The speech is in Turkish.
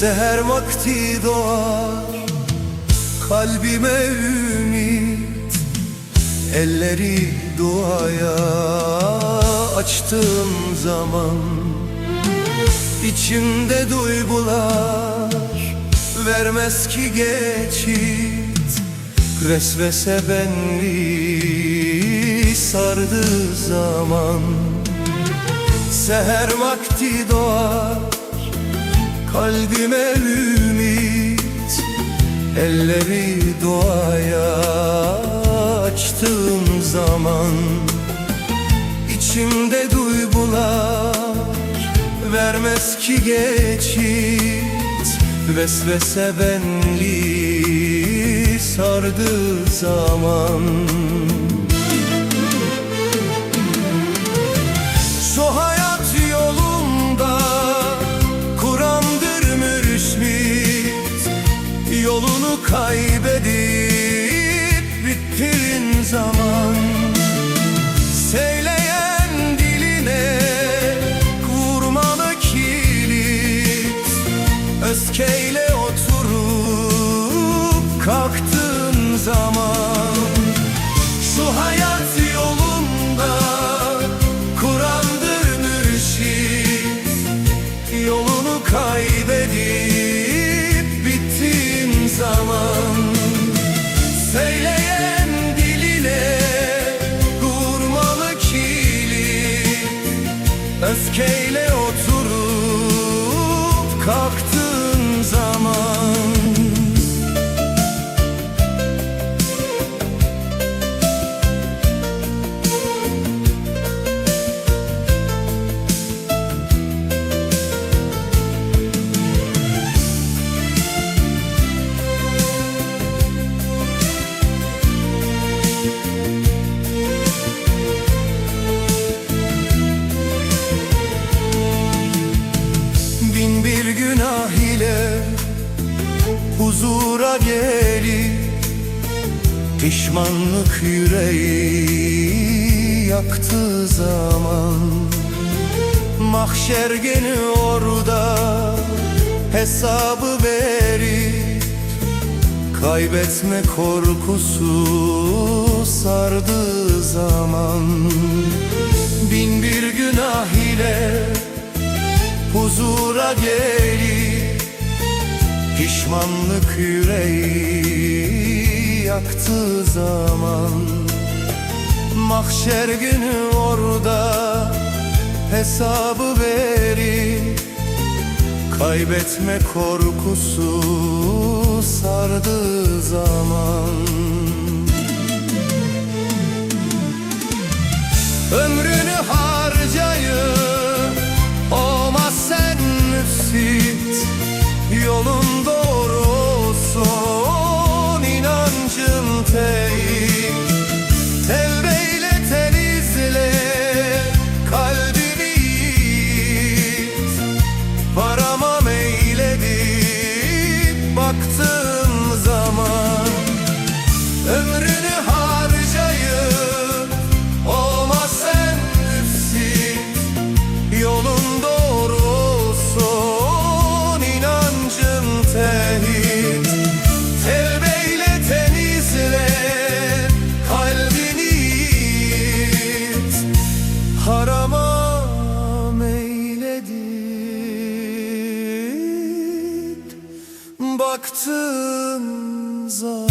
Seher vakti doğar Kalbime ümit Elleri duaya açtığım zaman İçimde duygular vermez ki geçit. Vesvese benliği sardığı zaman. Seher vakti doğar Kalbime ümit Elleri duaya açtığım zaman İçimde duygular vermez ki geçit. Vesvese benliği sardığı zaman Yolunu kaybedip bittirin zaman Söyleyen diline vurmalı kilit Öfkeyle oturup kalktığın zaman Şu hayat yolunda Kur'an'dır mürşit Yolunu kaybedip Öfkeyle huzura gelip Pişmanlık yüreği yaktığı zaman. Mahşer günü orada hesabı verip Kaybetme korkusu sardığı zaman. Bin bir günah ile huzura gelip Pişmanlık yüreği yaktığı zaman. Mahşer günü orada hesabı verip Kaybetme korkusu sardığı zaman meyledip baktığım zaman